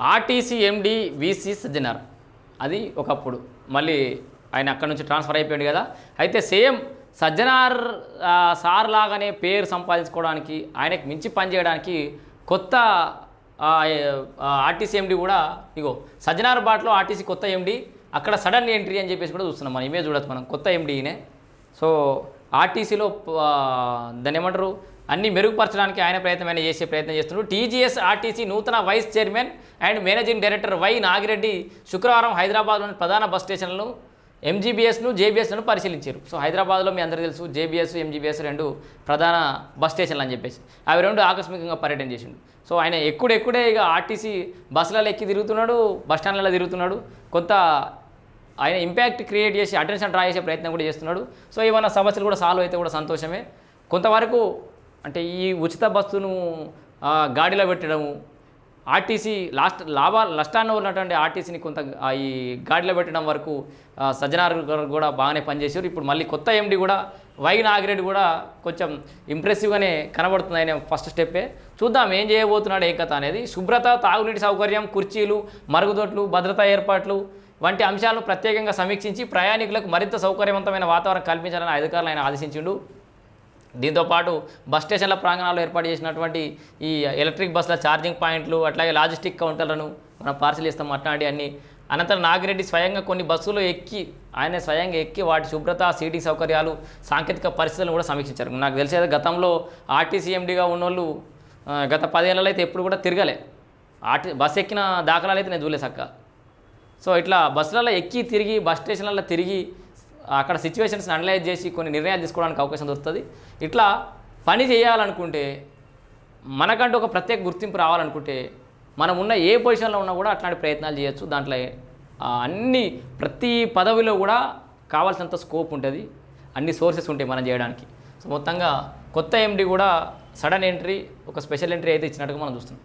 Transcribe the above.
RTC ఎండి VC Sajjanar. అది ఒకప్పుడు. మళ్ళీ ఆయన అక్కడ నుంచి ట్రాన్స్ఫర్ అయిపోయాడు కదా. అయితే సేమ్ సజ్జనార్ సార్ లాగానే పేరు సంపాదించుకోవడానికి ఆయనకు మించి పనిచేయడానికి కొత్త ఆర్టీసీ ఎండి కూడా ఇగో సజ్జనార్ బాట్లో ఆర్టీసీ కొత్త ఎండి అక్కడ సడన్ ఎంట్రీ అని చెప్పేసి కూడా చూస్తున్నాం మనం. ఇమేజ్ చూడొచ్చు మనం. కొత్త ఎండీనే. సో ఆర్టీసీలో దాన్ని ఏమంటారు? అన్ని మెరుగుపరచడానికి ఆయన ప్రయత్నమైన చేసే ప్రయత్నం చేస్తున్నాడు T G S R T C నూతన vice chairman and managing director Y Nagireddy శుక్రవారం హైదరాబాద్లోని ప్రధాన బస్ స్టేషన్లను ఎంజీబీఎస్ను జేబీఎస్లను పరిశీలించారు. సో హైదరాబాద్లో మీ అందరికీ తెలుసు జేబీఎస్ ఎంజీబీఎస్ రెండు ప్రధాన బస్ స్టేషన్లు అని చెప్పేసి. అవి రెండు ఆకస్మికంగా పర్యటన చేసిండు. సో ఆయన ఎక్కుడెక్కుడే ఇక ఆర్టీసీ బస్సులలో ఎక్కి తిరుగుతున్నాడు బస్ స్టాండ్లలో తిరుగుతున్నాడు కొంత ఆయన ఇంపాక్ట్ క్రియేట్ చేసి అటెన్షన్ డ్రా చేసే ప్రయత్నం కూడా చేస్తున్నాడు. సో ఏమైనా సమస్యలు కూడా సాల్వ్ అయితే కూడా సంతోషమే. కొంతవరకు అంటే ఈ ఉచిత బస్సును గాడిలో పెట్టడము ఆర్టీసీ లాస్ట్ లాభ నష్టాన్ని ఉన్నటువంటి ఆర్టీసీని కొంత ఈ గాడిలో పెట్టడం వరకు ఆ, సజ్జనార్ గారు కూడా బాగానే పనిచేశారు. ఇప్పుడు మళ్ళీ కొత్త ఎండి కూడా వై నాగిరెడ్డి కూడా కొంచెం ఇంప్రెసివ్గానే కనబడుతుంది ఆయన ఫస్ట్ స్టెప్పే చూద్దాం ఏం చేయబోతున్నాడు ఏ కథ అనేది. శుభ్రత తాగునీటి సౌకర్యం కుర్చీలు మరుగుదొడ్లు భద్రతా ఏర్పాట్లు వంటి అంశాలను ప్రత్యేకంగా సమీక్షించి ప్రయాణికులకు మరింత సౌకర్యవంతమైన వాతావరణం కల్పించాలని అధికారులు ఆయన ఆదేశించిండు. దీంతోపాటు బస్ స్టేషన్ల ప్రాంగణాల్లో ఏర్పాటు చేసినటువంటి ఈ ఎలక్ట్రిక్ బస్సుల ఛార్జింగ్ పాయింట్లు అట్లాగే లాజిస్టిక్ కౌంటర్లను మనం పార్సిల్ ఇస్తాం అట్లాంటి అన్ని అనంతరం నాగిరెడ్డి స్వయంగా కొన్ని బస్సులు ఎక్కి ఆయన స్వయంగా ఎక్కి వాటి శుభ్రత సీటింగ్ సౌకర్యాలు సాంకేతిక పరిస్థితులను కూడా సమీక్షించారు. నాకు తెలిసేది గతంలో ఆర్టీసీఎండిగా ఉన్నోళ్ళు గత పదేళ్ళలో అయితే ఎప్పుడు కూడా తిరగలే. ఆర్టీ బస్సు ఎక్కిన దాఖలాలు అయితే నేను చూడలే సో ఇట్లా బస్సులలో ఎక్కి తిరిగి బస్ స్టేషన్లలో తిరిగి అక్కడ సిచ్యువేషన్స్ని అనలైజ్ చేసి కొన్ని నిర్ణయాలు తీసుకోవడానికి అవకాశం దొరుకుతుంది. ఇట్లా పని చేయాలనుకుంటే మనకంటూ ఒక ప్రత్యేక గుర్తింపు రావాలనుకుంటే మనం ఉన్న ఏ పొజిషన్లో ఉన్నా కూడా అట్లాంటి ప్రయత్నాలు చేయొచ్చు. దాంట్లో అన్ని ప్రతి పదవిలో కూడా కావాల్సినంత స్కోప్ ఉంటుంది. అన్ని సోర్సెస్ ఉంటాయి మనం చేయడానికి. సో మొత్తంగా కొత్త ఎండి కూడా సడన్ ఎంట్రీ ఒక స్పెషల్ ఎంట్రీ అయితే ఇచ్చినట్టుగా మనం చూస్తున్నాం.